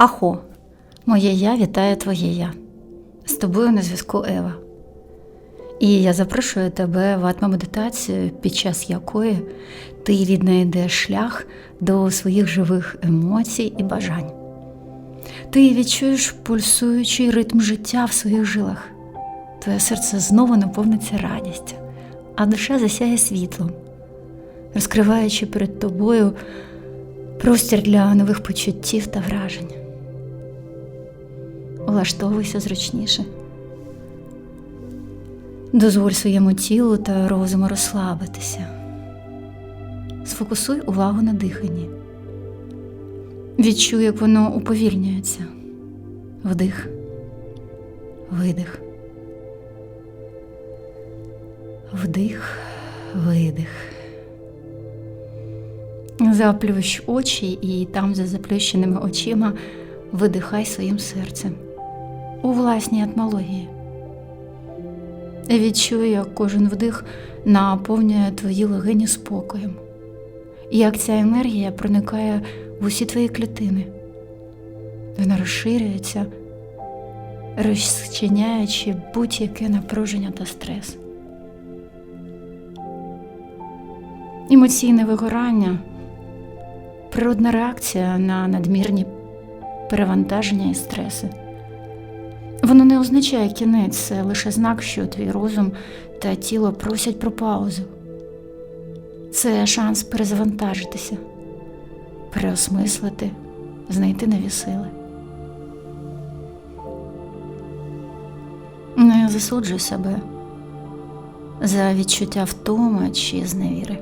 Ахо, моє я вітає твоє я. З тобою на зв'язку Ева. І я запрошую тебе в атмомедитацію, під час якої ти віднайдеш шлях до своїх живих емоцій і бажань. Ти відчуєш пульсуючий ритм життя в своїх жилах. Твоє серце знову наповниться радістю, а душа засяє світлом, розкриваючи перед тобою простір для нових почуттів та вражень. Улаштовуйся зручніше. Дозволь своєму тілу та розуму розслабитися. Сфокусуй увагу на диханні. Відчуй, як воно уповільнюється. Вдих, видих. Вдих, видих. Заплющ очі і там, за заплющеними очима, видихай своїм серцем у власній атмології. Відчуй, як кожен вдих наповнює твої легені спокоєм, як ця енергія проникає в усі твої клітини. Вона розширюється, розчиняючи будь-яке напруження та стрес. Емоційне вигорання природна реакція на надмірні перевантаження і стреси. Воно не означає кінець, це лише знак, що твій розум та тіло просять про паузу. Це шанс перезавантажитися, переосмислити, знайти нові сили. Не засуджуй себе за відчуття втоми чи зневіри.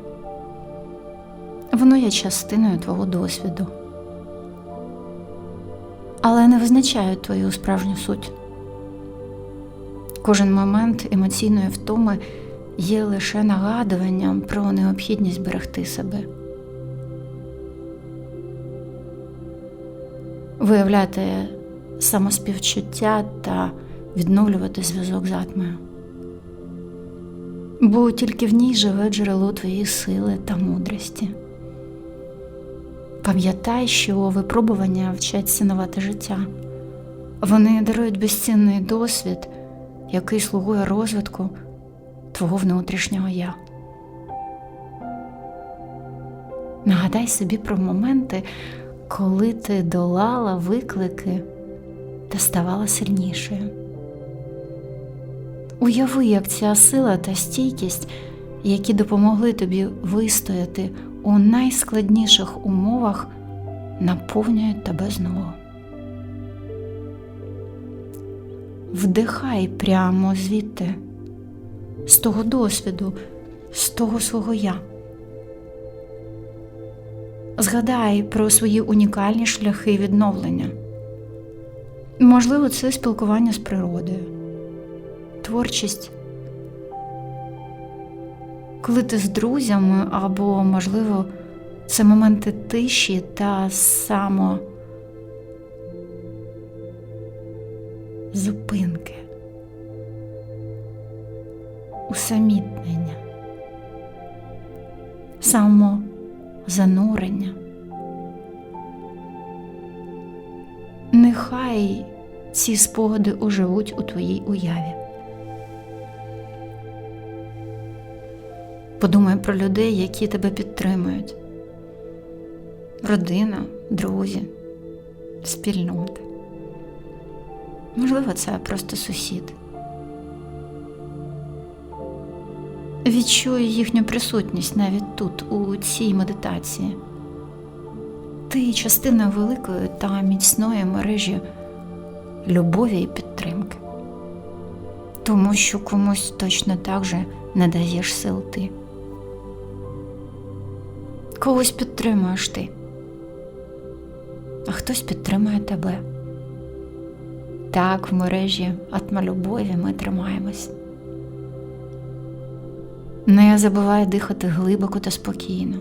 Воно є частиною твого досвіду, але не визначає твою справжню суть. Кожен момент емоційної втоми є лише нагадуванням про необхідність берегти себе. Виявляти самоспівчуття та відновлювати зв'язок з атмою. Бо тільки в ній живе джерело твоєї сили та мудрості. Пам'ятай, що випробування вчать цінувати життя. Вони дарують безцінний досвід, який слугує розвитку твого внутрішнього я. Нагадай собі про моменти, коли ти долала виклики та ставала сильнішою. Уяви, як ця сила та стійкість, які допомогли тобі вистояти у найскладніших умовах, наповнюють тебе знову. Вдихай прямо звідти, з того досвіду, з того свого я. Згадай про свої унікальні шляхи відновлення. Можливо, це спілкування з природою, творчість, коли ти з друзями, або, можливо, це моменти тиші та само зупинки, усамітнення, самозанурення. Нехай ці спогади оживуть у твоїй уяві. Подумай про людей, які тебе підтримують. Родина, друзі, спільнота. Можливо, це просто сусід. Відчуй їхню присутність навіть тут, у цій медитації. Ти частина великої та міцної мережі любові і підтримки, тому що комусь точно так же не даєш сил ти. Когось підтримуєш ти, а хтось підтримує тебе. Так, в мережі атмолюбові ми тримаємось. Не забувай дихати глибоко та спокійно.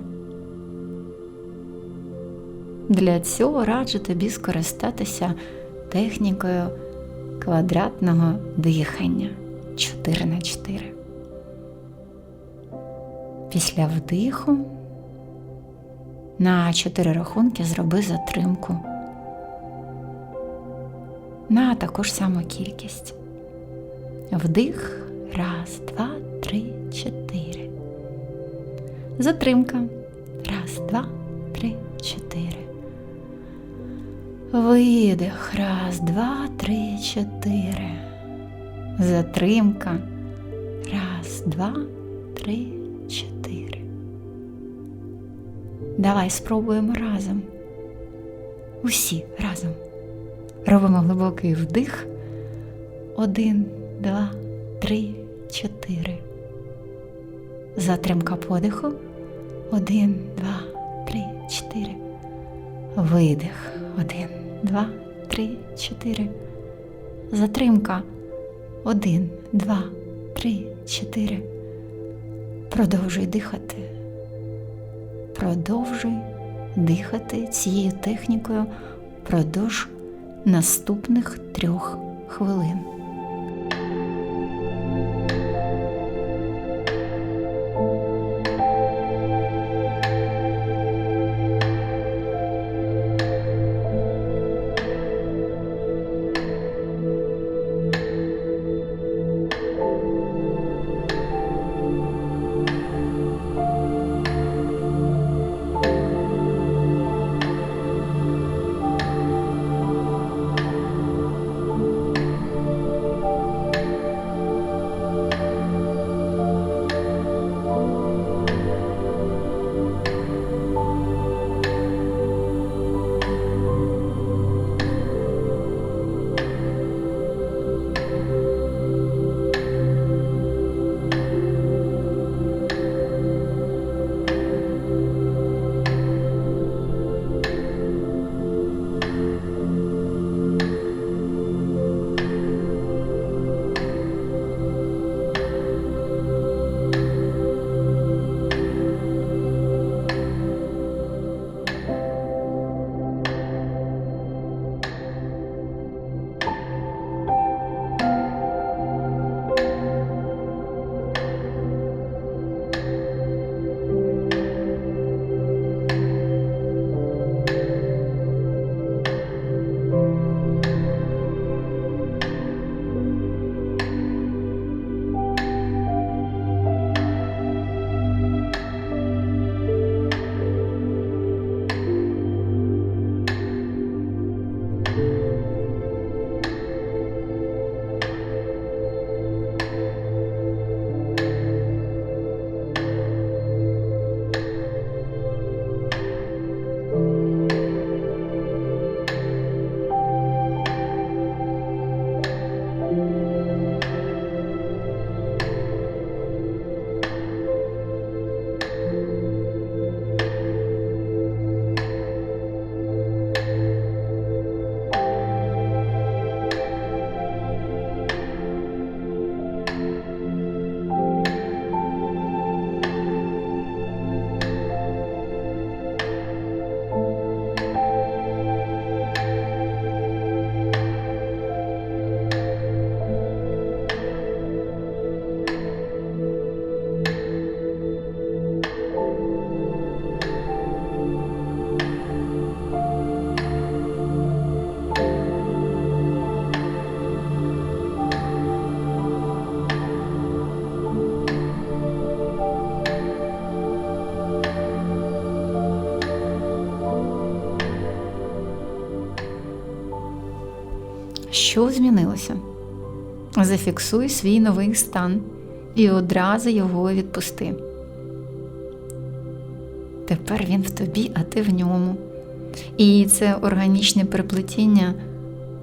Для цього раджу тобі скористатися технікою квадратного дихання 4 на 4. Після вдиху на 4 рахунки зроби затримку на таку ж саму кількість. Вдих. Раз, два, три, чотири. Затримка. Раз, два, три, чотири. Видих. Раз, два, три, чотири. Затримка. Раз, два, три, чотири. Давай спробуємо разом. Усі разом. Робимо глибокий вдих. Один, два, три, чотири. Затримка подиху. Один, два, три, чотири. Видих. Один, два, три, чотири. Затримка. Один, два, три, чотири. Продовжуй дихати. Продовжуй дихати цією технікою впродовж наступних трьох хвилин. Що змінилося? Зафіксуй свій новий стан і одразу його відпусти. Тепер він в тобі, а ти в ньому. І це органічне переплетіння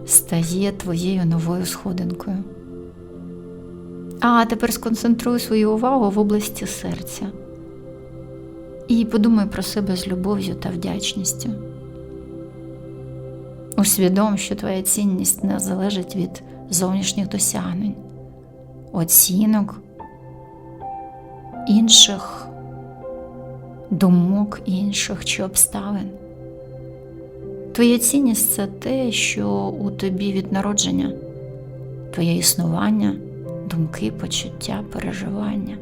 стає твоєю новою сходинкою. А тепер сконцентруй свою увагу в області серця і подумай про себе з любов'ю та вдячністю. Усвідом, що твоя цінність не залежить від зовнішніх досягнень, оцінок, інших думок інших чи обставин. Твоя цінність це те, що у тобі від народження, твоє існування, думки, почуття, переживання.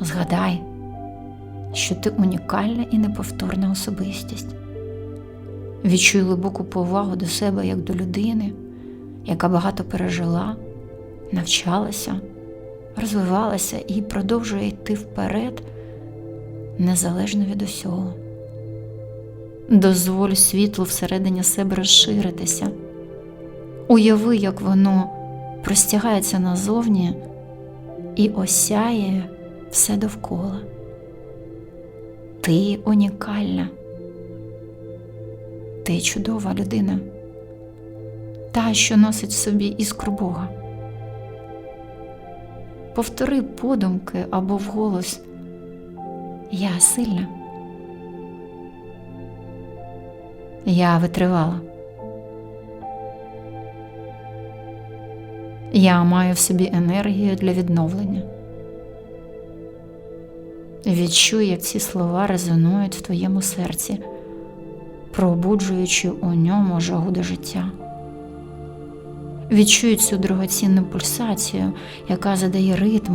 Згадай, що ти унікальна і неповторна особистість. Відчуй глибоку повагу до себе як до людини, яка багато пережила, навчалася, розвивалася і продовжує йти вперед незалежно від усього. Дозволь світлу всередині себе розширитися. Уяви, як воно простягається назовні і осяє все довкола. Ти унікальна. Ти чудова людина, та, що носить в собі іскру Бога. Повтори подумки або вголос Я сильна. Я витривала. Я маю в собі енергію для відновлення. Відчуй, як ці слова резонують в твоєму серці, пробуджуючи у ньому жагу до життя. Відчуй цю дорогоцінну пульсацію, яка задає ритм,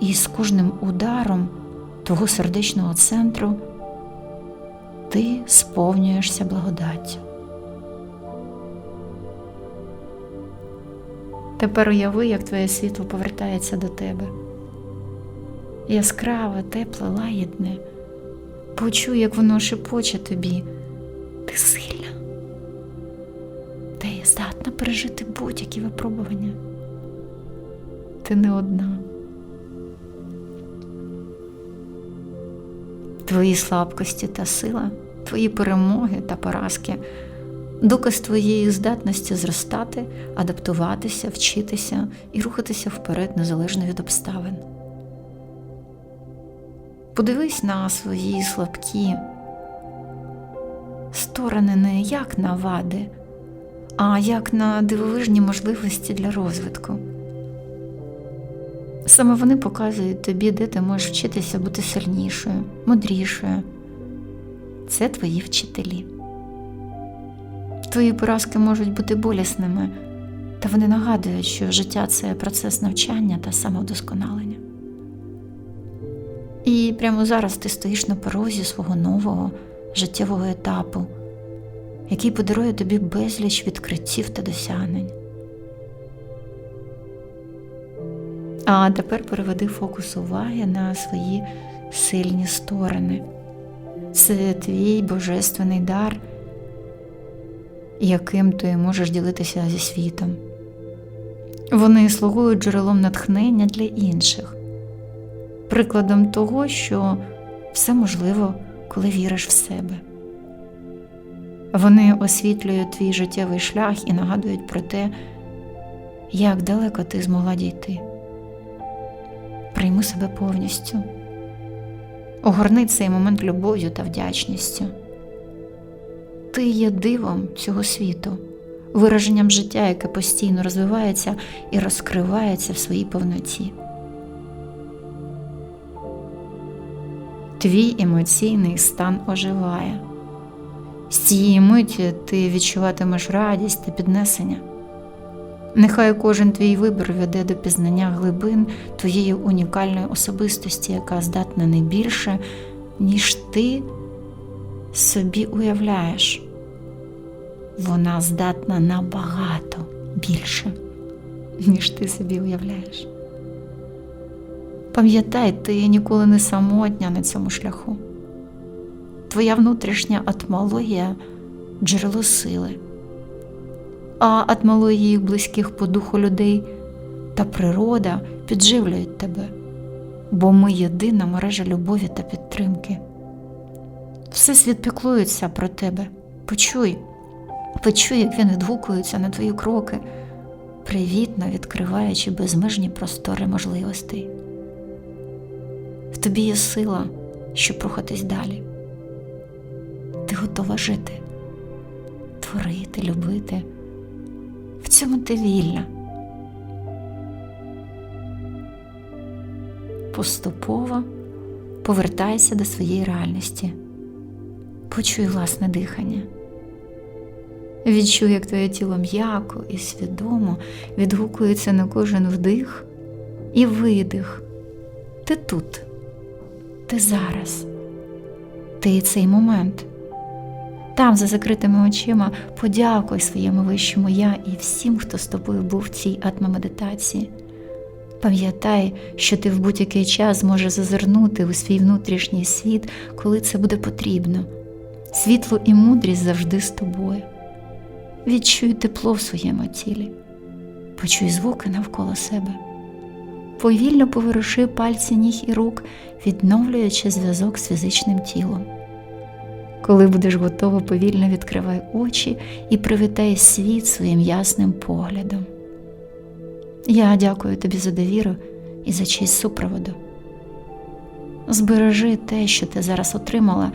і з кожним ударом твого сердечного центру ти сповнюєшся благодаттю. Тепер уяви, як твоє світло повертається до тебе. Яскраве, тепле, лагідне. Почуй, як воно шепоче тобі. Ти сильна. Ти здатна пережити будь-які випробування. Ти не одна. Твої слабкості та сила, твої перемоги та поразки доказ твоєї здатності зростати, адаптуватися, вчитися і рухатися вперед незалежно від обставин. Подивись на свої слабкі сторони не як на вади, а як на дивовижні можливості для розвитку. Саме вони показують тобі, де ти можеш вчитися бути сильнішою, мудрішою. Це твої вчителі. Твої поразки можуть бути болісними, та вони нагадують, що життя це процес навчання та самовдосконалення. І прямо зараз ти стоїш на порозі свого нового життєвого етапу, який подарує тобі безліч відкриттів та досягнень. А тепер переведи фокус уваги на свої сильні сторони. Це твій божественний дар, яким ти можеш ділитися зі світом. Вони слугують джерелом натхнення для інших, прикладом того, що все можливо, коли віриш в себе. Вони освітлюють твій життєвий шлях і нагадують про те, як далеко ти змогла дійти. Прийми себе повністю, огорни цей момент любов'ю та вдячністю. Ти є дивом цього світу, вираженням життя, яке постійно розвивається і розкривається в своїй повноті. Твій емоційний стан оживає. З цієї миті ти відчуватимеш радість та піднесення. Нехай кожен твій вибір веде до пізнання глибин твоєї унікальної особистості, яка здатна не більше, ніж ти собі уявляєш. Вона здатна набагато більше, ніж ти собі уявляєш. Пам'ятай, ти ніколи не самотня на цьому шляху. Твоя внутрішня атмологія джерело сили, а атмології близьких по духу людей та природа підживлюють тебе, бо ми єдина мережа любові та підтримки. Всесвіт піклується про тебе. Почуй, почуй, як він відгукується на твої кроки, привітно відкриваючи безмежні простори можливостей. В тобі є сила, щоб рухатись далі. Ти готова жити, творити, любити. В цьому ти вільна. Поступово повертайся до своєї реальності. Почуй власне дихання. Відчуй, як твоє тіло м'яко і свідомо відгукується на кожен вдих і видих. Ти тут, ти зараз, ти цей момент. Там, за закритими очима, подякуй своєму вищому я і всім, хто з тобою був в цій атмомедитації. Пам'ятай, що ти в будь-який час зможеш зазирнути у свій внутрішній світ, коли це буде потрібно. Світло і мудрість завжди з тобою. Відчуй тепло в своєму тілі, почуй звуки навколо себе. Повільно поворуши пальці ніг і рук, відновлюючи зв'язок з фізичним тілом. Коли будеш готова, повільно відкривай очі і привітай світ своїм ясним поглядом. Я дякую тобі за довіру і за честь супроводу. Збережи те, що ти зараз отримала,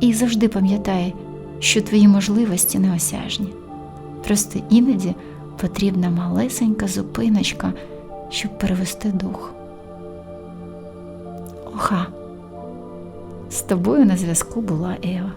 і завжди пам'ятай, що твої можливості неосяжні. Просто іноді потрібна малесенька зупиночка, щоб перевести дух. Оха, з тобою на зв'язку була Ева.